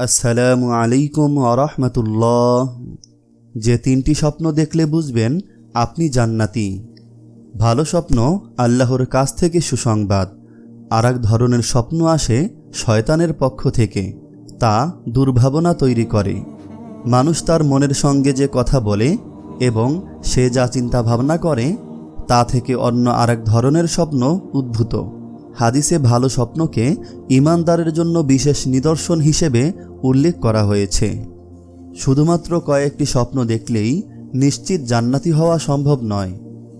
আসসালামু আলাইকুম আরহামতুল্লাহ যে তিনটি স্বপ্ন দেখলে বুঝবেন, আপনি জান্নাতি। ভালো স্বপ্ন আল্লাহর কাছ থেকে সুসংবাদ। আর এক ধরনের স্বপ্ন আসে শয়তানের পক্ষ থেকে, তা দুর্ভাবনা তৈরি করে। মানুষ তার মনের সঙ্গে যে কথা বলে এবং সে যা চিন্তা ভাবনা করে, তা থেকে অন্য আরেক ধরনের স্বপ্ন উদ্ভূত। হাদিসে ভালো স্বপ্নকে ইমানদারের জন্য বিশেষ নিদর্শন হিসেবে উল্লেখ করা হয়েছে। শুধুমাত্র কয়েকটি স্বপ্ন দেখলেই নিশ্চিত জান্নাতি হওয়া সম্ভব নয়।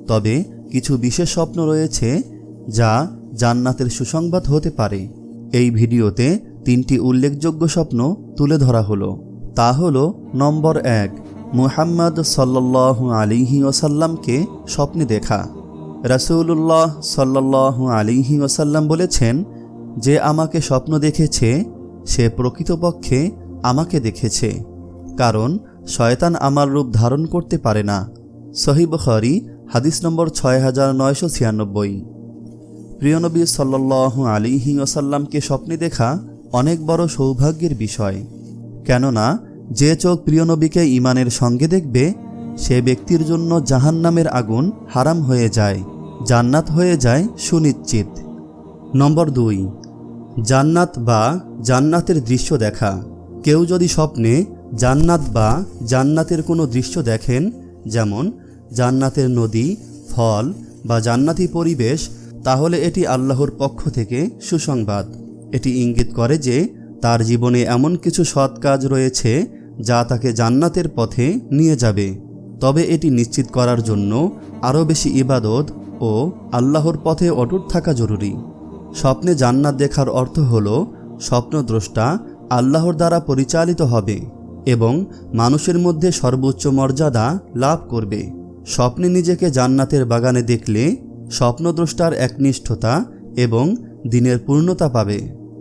তবে কিছু বিশেষ স্বপ্ন রয়েছে যা জান্নাতের সুসংবাদ হতে পারে। এই ভিডিওতে তিনটি উল্লেখযোগ্য স্বপ্ন তুলে ধরা হলো। তা হলো নম্বর এক, মুহাম্মদ সাল্লাল্লাহু আলিহি ওসাল্লামকে স্বপ্নে দেখা। রাসূলুল্লাহ সাল্লাল্লাহু আলিহি ওসাল্লাম বলেছেন, যে আমাকে স্বপ্ন দেখেছে, সে প্রকৃতপক্ষে আমাকে দেখেছে। কারণ, শয়তান আমার রূপ ধারণ করতে পারে না। সহিব খরি হাদিস নম্বর ছয় হাজার নয়শো ছিয়ানব্বই। প্রিয়নবী সাল্লাল্লাহু আলিহি ওসাল্লামকে স্বপ্নে দেখা অনেক বড় সৌভাগ্যের বিষয়। কেননা, যে চোখ প্রিয়নবীকে ইমানের সঙ্গে দেখবে, সে ব্যক্তির জন্য জাহান্নামের আগুন হারাম হয়ে যায়। জান্নাত হয়ে যায় সুনিশ্চিত। নম্বর দুই, জান্নাত বা জান্নাতের দৃশ্য দেখা। কেউ যদি স্বপ্নে জান্নাত বা জান্নাতের কোনো দৃশ্য দেখেন, যেমন জান্নাতের নদী, ফল বা জান্নাতি পরিবেশ, তাহলে এটি আল্লাহর পক্ষ থেকে সুসংবাদ। এটি ইঙ্গিত করে যে তার জীবনে এমন কিছু সৎ কাজ রয়েছে যা তাকে জান্নাতের পথে নিয়ে যাবে। তবে এটি নিশ্চিত করার জন্য আরও বেশি ইবাদত ও আল্লাহর পথে অটুট থাকা জরুরি। স্বপ্নে জান্নাত দেখার অর্থ হল স্বপ্নদ্রষ্টা আল্লাহর দ্বারা পরিচালিত হবে এবং মানুষের মধ্যে সর্বোচ্চ মর্যাদা লাভ করবে। স্বপ্নে নিজেকে জান্নাতের বাগানে দেখলে স্বপ্নদ্রষ্টার একনিষ্ঠতা এবং দিনের পূর্ণতা পাবে।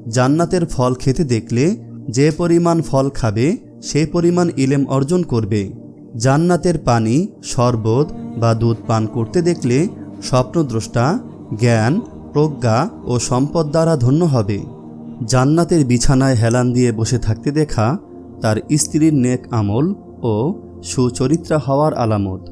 জান্নাতের ফল খেতে দেখলে যে পরিমাণ ফল খাবে, সে পরিমাণ ইলেম অর্জন করবে। জান্নাতের পানি, শরবত বা দুধ পান করতে দেখলে স্বপ্নদ্রষ্টা, জ্ঞান, প্রজ্ঞা ও সম্পদ দ্বারা ধন্য হবে। জান্নাতের বিছানায় হেলান দিয়ে বসে থাকতে দেখা তার স্ত্রীর নেক আমল ও সুচরিত্রা হওয়ার আলামত।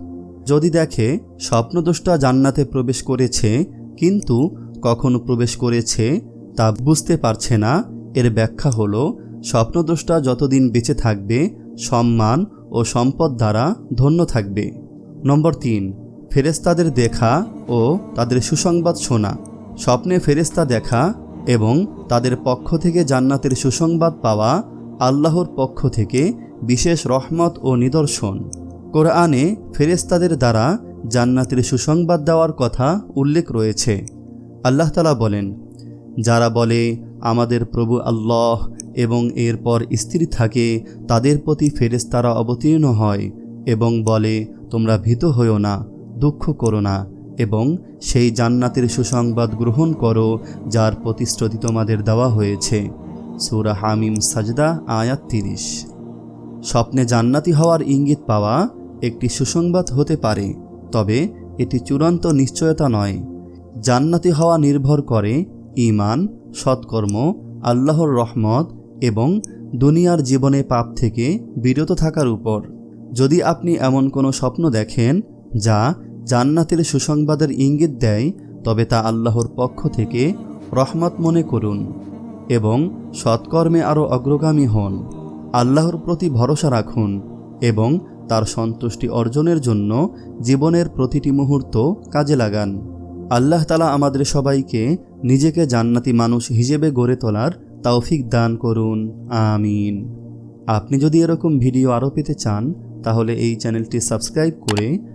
যদি দেখে, স্বপ্নদ্রষ্টা জান্নাতে প্রবেশ করেছে, কিন্তু কখনো প্রবেশ করেছে তা বুঝতে পারছে না, এর ব্যাখ্যা হল, স্বপ্নদ্রষ্টা যতদিন বেঁচে থাকবে, সম্মান ও সম্পদ দ্বারা ধন্য থাকবে। নম্বর তিন ফেরেস্তাদের দেখা ও তাদের সুসংবাদ শোনা। স্বপ্নে ফেরেস্তা দেখা এবং তাদের পক্ষ থেকে জান্নাতের সুসংবাদ পাওয়া আল্লাহর পক্ষ থেকে বিশেষ রহমত ও নিদর্শন। কোরআনে ফেরেস্তাদের দ্বারা জান্নাতের সুসংবাদ দেওয়ার কথা উল্লেখ রয়েছে। আল্লাহ তালা বলেন, যারা বলে, আমাদের প্রভু আল্লাহ এবং এরপর স্ত্রী থাকে, তাদের প্রতি ফেরেস্তারা অবতীর্ণ হয় এবং বলে, তোমরা ভীত হইও না। দুঃখ করো না এবং সেই জান্নাতের সুসংবাদ গ্রহণ করো, যার প্রতিশ্রুতি তোমাদের দেওয়া হয়েছে। সুরা হামিম সাজদা, আয়াত তিরিশ। স্বপ্নে জান্নাতি হওয়ার ইঙ্গিত পাওয়া একটি সুসংবাদ হতে পারে, তবে এটি চূড়ান্ত নিশ্চয়তা নয়। জান্নাতি হওয়া নির্ভর করে ইমান সৎকর্ম, আল্লাহর রহমত এবং দুনিয়ার জীবনে পাপ থেকে বিরত থাকার উপর। যদি আপনি এমন কোনো স্বপ্ন দেখেন যা জান্নাতের সুসংবাদের ইঙ্গিত দেয়, তবে তা আল্লাহর পক্ষ থেকে রহমত মনে করুন এবং সৎকর্মে আরও অগ্রগামী হন। আল্লাহর প্রতি ভরসা রাখুন এবং তার সন্তুষ্টি অর্জনের জন্য জীবনের প্রতিটি মুহূর্ত কাজে লাগান। আল্লাহ তালা আমাদের সবাইকে নিজেকে জান্নাতি মানুষ হিসেবে গড়ে তোলার তৌফিক দান করুন। আমিন। আপনি যদি এরকম ভিডিও আরও পেতে চান, তাহলে এই চ্যানেলটি সাবস্ক্রাইব করে